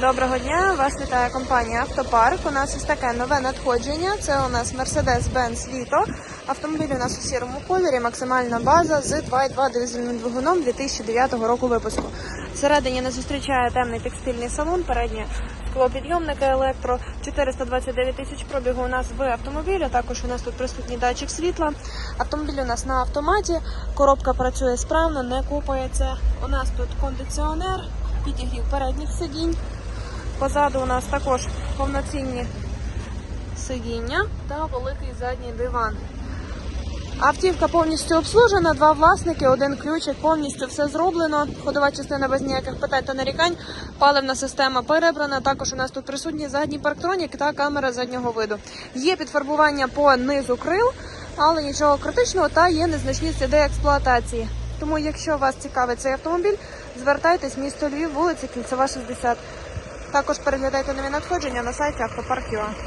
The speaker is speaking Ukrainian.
Доброго дня! Вас вітає компанія Автопарк. У нас ось таке нове надходження. Це у нас Mercedes-Benz Vito. Автомобіль у нас у сірому кольорі, максимальна база з 2.2 дизельним двигуном 2009 року випуску. Всередині нас зустрічає темний текстильний салон, переднє склопідйомники електро, 429 тисяч пробігу у нас в автомобілі. Також у нас тут присутній датчик світла. Автомобіль у нас на автоматі, коробка працює справно, не купається. У нас тут кондиціонер, підігрів передніх сидінь. Позаду у нас також повноцінні сидіння та великий задній диван. Автівка повністю обслужена, два власники, один ключик, повністю все зроблено. Ходова частина без ніяких питань та нарікань. Паливна система перебрана. Також у нас тут присутній задній парктронік та камера заднього виду. Є підфарбування по низу крил, але нічого критичного та є незначні сліди експлуатації. Тому, якщо вас цікавить цей автомобіль, звертайтесь місто Львів, вулиця Кільцева, 60. Також переглядайте нові надходження на сайті автопарк.ua.